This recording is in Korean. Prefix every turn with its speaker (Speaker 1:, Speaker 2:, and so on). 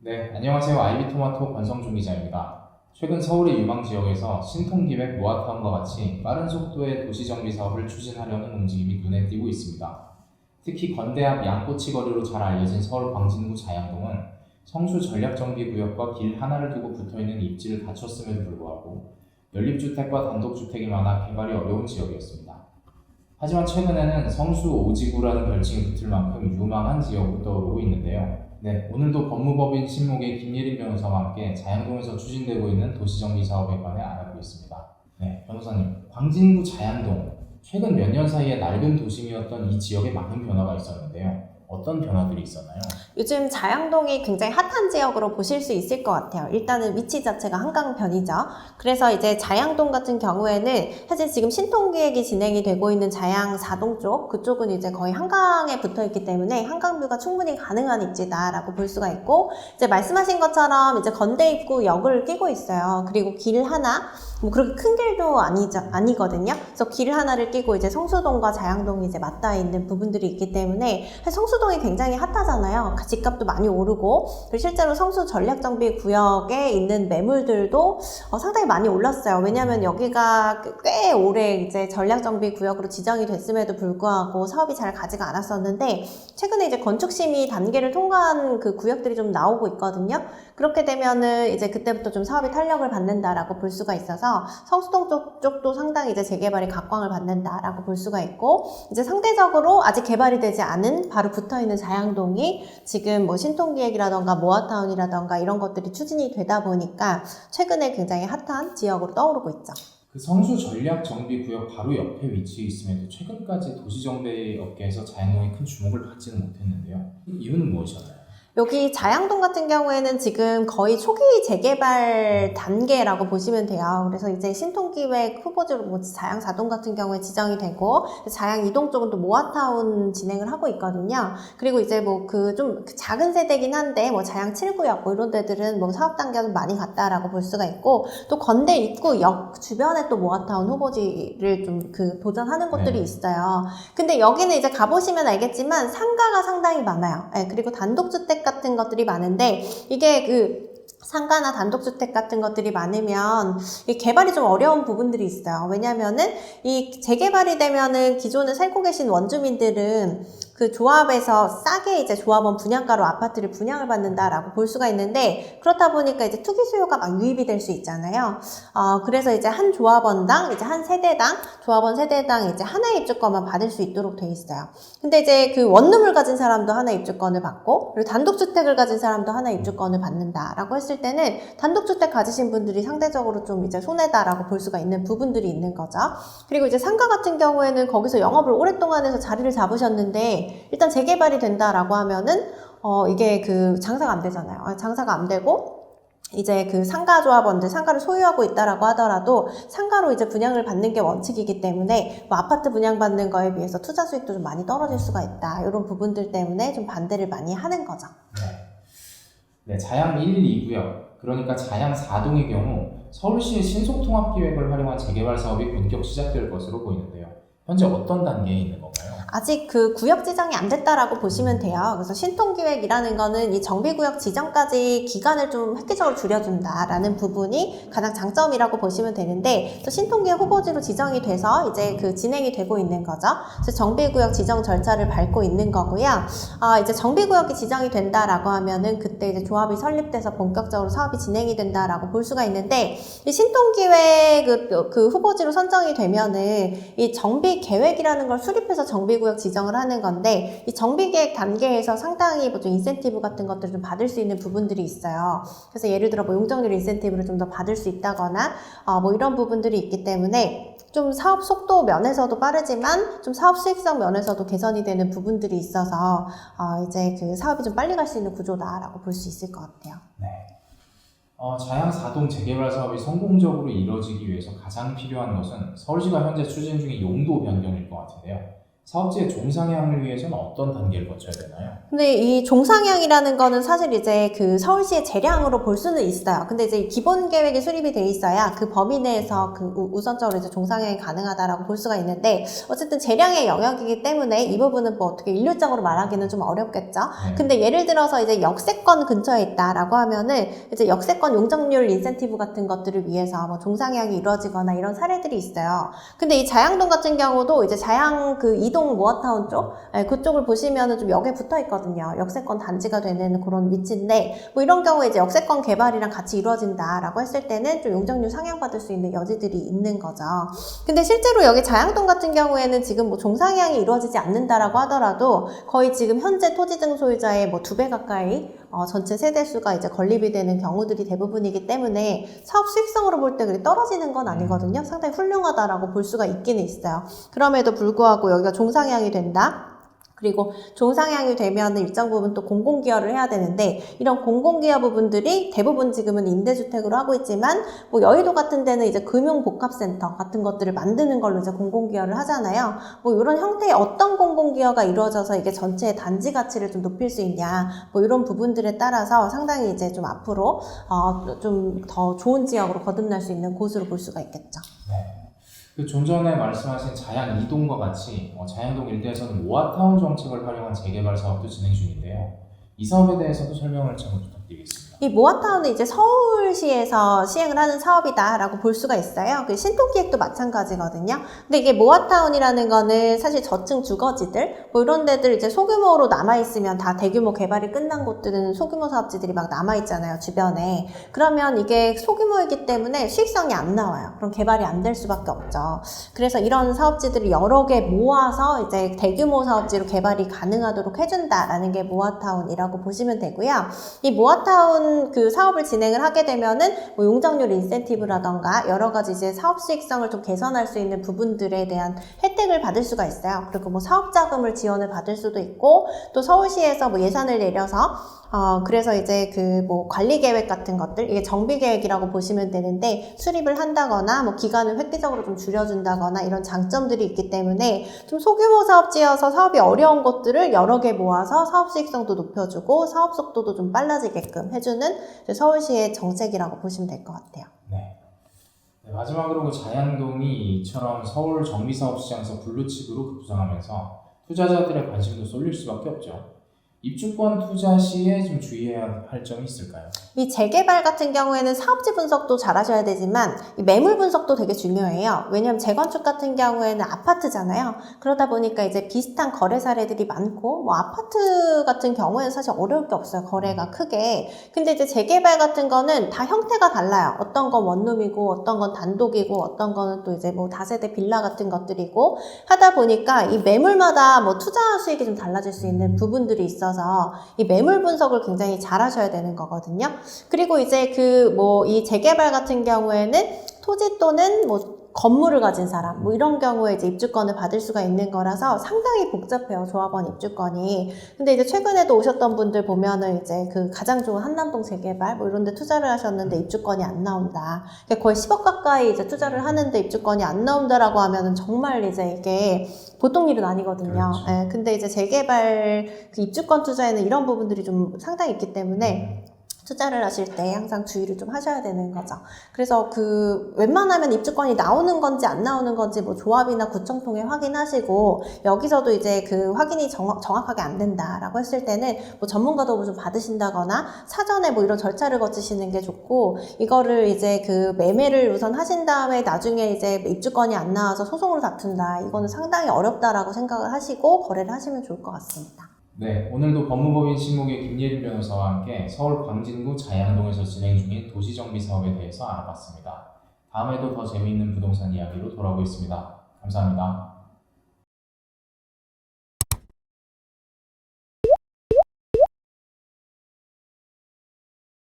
Speaker 1: 네, 안녕하세요. 아이비토마토 권성준 기자입니다. 최근 서울의 유망 지역에서 신통기획 모아타운과 같이 빠른 속도의 도시정비 사업을 추진하려는 움직임이 눈에 띄고 있습니다. 특히 건대 앞 양꼬치 거리로 잘 알려진 서울 광진구 자양동은 성수 전략정비구역과 길 하나를 두고 붙어있는 입지를 갖췄음에도 불구하고 연립주택과 단독주택이 많아 개발이 어려운 지역이었습니다. 하지만 최근에는 성수 오지구라는 별칭이 붙을 만큼 유망한 지역으로 떠오르고 있는데요. 네, 오늘도 법무법인 신목의 김예린 변호사와 함께 자양동에서 추진되고 있는 도시정비 사업에 관해 알아보겠습니다. 네, 변호사님, 광진구 자양동 최근 몇 년 사이에 낡은 도심이었던 이 지역에 많은 변화가 있었는데요. 어떤 변화들이 있었나요?
Speaker 2: 요즘 자양동이 굉장히 핫한 지역으로 보실 수 있을 것 같아요. 일단은 위치 자체가 한강변이죠. 그래서 이제 자양동 같은 경우에는 사실 지금 신통기획이 진행이 되고 있는 자양 4동 쪽, 그쪽은 이제 거의 한강에 붙어 있기 때문에 한강뷰가 충분히 가능한 입지다라고 볼 수가 있고, 이제 말씀하신 것처럼 이제 건대 입구 역을 끼고 있어요. 그리고 길 하나, 뭐 그렇게 큰 길도 아니죠, 아니거든요. 그래서 길 하나를 끼고 이제 성수동과 자양동이 이제 맞닿아 있는 부분들이 있기 때문에 사실 성수동이 굉장히 핫하잖아요. 집값도 많이 오르고 실제로 성수 전략정비 구역에 있는 매물들도 어, 상당히 많이 올랐어요. 왜냐하면 여기가 꽤 오래 이제 전략정비 구역으로 지정이 됐음에도 불구하고 사업이 잘 가지가 않았었는데 최근에 이제 건축심의 단계를 통과한 그 구역들이 좀 나오고 있거든요. 그렇게 되면은 이제 그때부터 좀 사업이 탄력을 받는다라고 볼 수가 있어서 성수동 쪽, 쪽도 상당히 이제 재개발이 각광을 받는다라고 볼 수가 있고 이제 상대적으로 아직 개발이 되지 않은 바로 붙어 있는 자양동이 지금 뭐 신통기획이라던가 모아타운이라던가 이런 것들이 추진이 되다 보니까 최근에 굉장히 핫한 지역으로 떠오르고 있죠.
Speaker 1: 그 성수 전략 정비 구역 바로 옆에 위치해 있음에도 최근까지 도시 정비 업계에서 자양동이 큰 주목을 받지는 못했는데요. 이유는 무엇이었나요?
Speaker 2: 여기 자양동 같은 경우에는 지금 거의 초기 재개발 단계라고 보시면 돼요. 그래서 이제 신통기획 후보지로 뭐 자양 4동 같은 경우에 지정이 되고 자양 2동 쪽은 또 모아타운 진행을 하고 있거든요. 그리고 이제 뭐 그 좀 작은 세대긴 한데 뭐 자양 7구역 뭐 이런 데들은 뭐 사업 단계가 좀 많이 갔다라고 볼 수가 있고 또 건대 입구 역 주변에 또 모아타운 후보지를 좀 그 도전하는 곳들이
Speaker 1: 네.
Speaker 2: 있어요. 근데 여기는 이제 가보시면 알겠지만 상가가 상당히 많아요. 예, 그리고 단독주택 같은 것들이 많은데 이게 그 상가나 단독주택 같은 것들이 많으면 이 개발이 좀 어려운 부분들이 있어요. 왜냐면은 이 재개발이 되면은 기존에 살고 계신 원주민들은 그 조합에서 싸게 이제 조합원 분양가로 아파트를 분양을 받는다라고 볼 수가 있는데 그렇다 보니까 이제 투기 수요가 막 유입이 될 수 있잖아요. 어, 그래서 이제 한 조합원당 이제 한 세대당 조합원 세대당 이제 하나의 입주권만 받을 수 있도록 돼 있어요. 근데 이제 그 원룸을 가진 사람도 하나 입주권을 받고 그리고 단독주택을 가진 사람도 하나 입주권을 받는다라고 했을 때는 단독주택 가지신 분들이 상대적으로 좀 이제 손해다라고 볼 수가 있는 부분들이 있는 거죠. 그리고 이제 상가 같은 경우에는 거기서 영업을 오랫동안 해서 자리를 잡으셨는데 일단 재개발이 된다라고 하면은 어 이게 그 장사가 안 되잖아요. 아, 장사가 안 되고 이제 그 상가 조합원들 상가를 소유하고 있다라고 하더라도 상가로 이제 분양을 받는 게 원칙이기 때문에 뭐 아파트 분양 받는 거에 비해서 투자 수익도 좀 많이 떨어질 수가 있다 이런 부분들 때문에 좀 반대를 많이 하는 거죠.
Speaker 1: 네. 네, 자양 1, 2구역, 그러니까 자양 4동의 경우 서울시의 신속통합기획을 활용한 재개발 사업이 본격 시작될 것으로 보이는데요. 현재 어떤 단계에 있는 건가요?
Speaker 2: 아직 그 구역 지정이 안 됐다라고 보시면 돼요. 그래서 신통 기획이라는 거는 이 정비 구역 지정까지 기간을 좀 획기적으로 줄여준다라는 부분이 가장 장점이라고 보시면 되는데 또 신통 기획 후보지로 지정이 돼서 이제 그 진행이 되고 있는 거죠. 그래서 정비 구역 지정 절차를 밟고 있는 거고요. 아, 이제 정비 구역이 지정이 된다라고 하면은 그때 이제 조합이 설립돼서 본격적으로 사업이 진행이 된다라고 볼 수가 있는데 이 신통 기획 그, 그 후보지로 선정이 되면은 이 정비 계획이라는 걸 수립해서 정비 구역 지정을 하는 건데 이 정비계획 단계에서 상당히 뭐좀 인센티브 같은 것들을 좀 받을 수 있는 부분들이 있어요. 그래서 예를 들어 뭐 용적률 인센티브를 좀 더 받을 수 있다거나 어, 뭐 이런 부분들이 있기 때문에 좀 사업 속도 면에서도 빠르지만 좀 사업 수익성 면에서도 개선이 되는 부분들이 있어서 어, 이제 그 사업이 좀 빨리 갈 수 있는 구조다라고 볼 수 있을 것 같아요.
Speaker 1: 네. 어, 자양 4동 재개발 사업이 성공적으로 이뤄지기 위해서 가장 필요한 것은 서울시가 현재 추진 중인 용도 변경일 것 같은데요. 사업지의 종상향을 위해서는 어떤 단계를 거쳐야 되나요?
Speaker 2: 근데 이 종상향이라는 거는 사실 이제 그 서울시의 재량으로 볼 수는 있어요. 근데 이제 기본 계획이 수립이 돼 있어야 그 범위 내에서 그 우- 우선적으로 이제 종상향이 가능하다라고 볼 수가 있는데 어쨌든 재량의 영역이기 때문에 이 부분은 뭐 어떻게 일률적으로 말하기는 좀 어렵겠죠.
Speaker 1: 네.
Speaker 2: 근데 예를 들어서 이제 역세권 근처에 있다라고 하면은 이제 역세권 용적률 인센티브 같은 것들을 위해서 뭐 종상향이 이루어지거나 이런 사례들이 있어요. 근데 이 자양동 같은 경우도 이제 자양 그 이동 모아타운 쪽 예, 그쪽을 보시면은 좀 역에 붙어 있거든요. 역세권 단지가 되는 그런 위치인데 뭐 이런 경우에 이제 역세권 개발이랑 같이 이루어진다라고 했을 때는 좀 용적률 상향받을 수 있는 여지들이 있는 거죠. 근데 실제로 여기 자양동 같은 경우에는 지금 뭐 종상향이 이루어지지 않는다라고 하더라도 거의 지금 현재 토지 등 소유자의 뭐 두 배 가까이 어, 전체 세대 수가 이제 건립이 되는 경우들이 대부분이기 때문에 사업 수익성으로 볼 때 그리 떨어지는 건 아니거든요. 상당히 훌륭하다라고 볼 수가 있기는 있어요. 그럼에도 불구하고 여기가 종상향이 된다. 그리고 종상향이 되면 일정 부분 또 공공기여를 해야 되는데 이런 공공기여 부분들이 대부분 지금은 임대주택으로 하고 있지만 뭐 여의도 같은 데는 이제 금융복합센터 같은 것들을 만드는 걸로 이제 공공기여를 하잖아요. 뭐 이런 형태의 어떤 공공기여가 이루어져서 이게 전체의 단지 가치를 좀 높일 수 있냐 뭐 이런 부분들에 따라서 상당히 이제 좀 앞으로 어, 좀 더 좋은 지역으로 거듭날 수 있는 곳으로 볼 수가 있겠죠.
Speaker 1: 네. 그 좀 전에 말씀하신 자양 이동과 같이 어, 자양동 일대에서는 모아타운 정책을 활용한 재개발 사업도 진행 중인데요. 이 사업에 대해서도 설명을 좀 부탁드
Speaker 2: 이 모아타운은 이제 서울시에서 시행을 하는 사업이다라고 볼 수가 있어요. 그 신통기획도 마찬가지거든요. 근데 이게 모아타운이라는 거는 사실 저층 주거지들 뭐 이런 데들 이제 소규모로 남아 있으면 다 대규모 개발이 끝난 곳들은 소규모 사업지들이 막 남아 있잖아요 주변에. 그러면 이게 소규모이기 때문에 수익성이 안 나와요. 그럼 개발이 안 될 수밖에 없죠. 그래서 이런 사업지들을 여러 개 모아서 이제 대규모 사업지로 개발이 가능하도록 해준다라는 게 모아타운이라고 보시면 되고요. 이 모아 타운 그 사업을 진행을 하게 되면은 뭐 용적률 인센티브라던가 여러 가지 이제 사업 수익성을 좀 개선할 수 있는 부분들에 대한 혜택을 받을 수가 있어요. 그리고 뭐 사업 자금을 지원을 받을 수도 있고 또 서울시에서 뭐 예산을 내려서 어 그래서 이제 그 뭐 관리 계획 같은 것들 이게 정비 계획이라고 보시면 되는데 수립을 한다거나 뭐 기간을 획기적으로 좀 줄여준다거나 이런 장점들이 있기 때문에 좀 소규모 사업지여서 사업이 어려운 것들을 여러 개 모아서 사업 수익성도 높여주고 사업 속도도 좀 빨라지게끔 해주는 서울시의 정책이라고 보시면 될 것 같아요.
Speaker 1: 네. 네, 마지막으로 그 자양동이 이처럼 서울 정비사업 시장에서 블루칩으로 급부상하면서 투자자들의 관심도 쏠릴 수밖에 없죠. 입주권 투자 시에 좀 주의해야 할 점이 있을까요?
Speaker 2: 이 재개발 같은 경우에는 사업지 분석도 잘 하셔야 되지만 이 매물 분석도 되게 중요해요. 왜냐하면 재건축 같은 경우에는 아파트잖아요. 그러다 보니까 이제 비슷한 거래 사례들이 많고 뭐 아파트 같은 경우에는 사실 어려울 게 없어요. 거래가 크게. 근데 이제 재개발 같은 거는 다 형태가 달라요. 어떤 건 원룸이고 어떤 건 단독이고 어떤 거는 또 이제 뭐 다세대 빌라 같은 것들이고 하다 보니까 이 매물마다 뭐 투자 수익이 좀 달라질 수 있는 부분들이 있어 서 이 매물 분석을 굉장히 잘 하셔야 되는 거거든요. 그리고 이제 그 뭐 이 재개발 같은 경우에는 토지 또는 뭐 건물을 가진 사람 뭐 이런 경우에 이제 입주권을 받을 수가 있는 거라서 상당히 복잡해요 조합원 입주권이. 근데 이제 최근에도 오셨던 분들 보면은 이제 그 가장 좋은 한남동 재개발 뭐 이런 데 투자를 하셨는데 입주권이 안 나온다. 그러니까 거의 10억 가까이 이제 투자를 하는데 입주권이 안 나온다라고 하면은 정말 이제 이게 보통 일은 아니거든요. 예, 근데 이제 재개발 그 입주권 투자에는 이런 부분들이 좀 상당히 있기 때문에 투자를 하실 때 항상 주의를 좀 하셔야 되는 거죠. 그래서 그 웬만하면 입주권이 나오는 건지 안 나오는 건지 뭐 조합이나 구청 통해 확인하시고 여기서도 이제 그 확인이 정, 정확 하게 안 된다라고 했을 때는 뭐 전문가 도움을 좀 받으신다거나 사전에 뭐 이런 절차를 거치시는 게 좋고 이거를 이제 그 매매를 우선 하신 다음에 나중에 이제 입주권이 안 나와서 소송으로 다툰다 이거는 상당히 어렵다라고 생각을 하시고 거래를 하시면 좋을 것 같습니다.
Speaker 1: 네, 오늘도 법무법인 신목의 김예린 변호사와 함께 서울 광진구 자양동에서 진행 중인 도시정비 사업에 대해서 알아봤습니다. 다음에도 더 재미있는 부동산 이야기로 돌아오겠습니다. 감사합니다.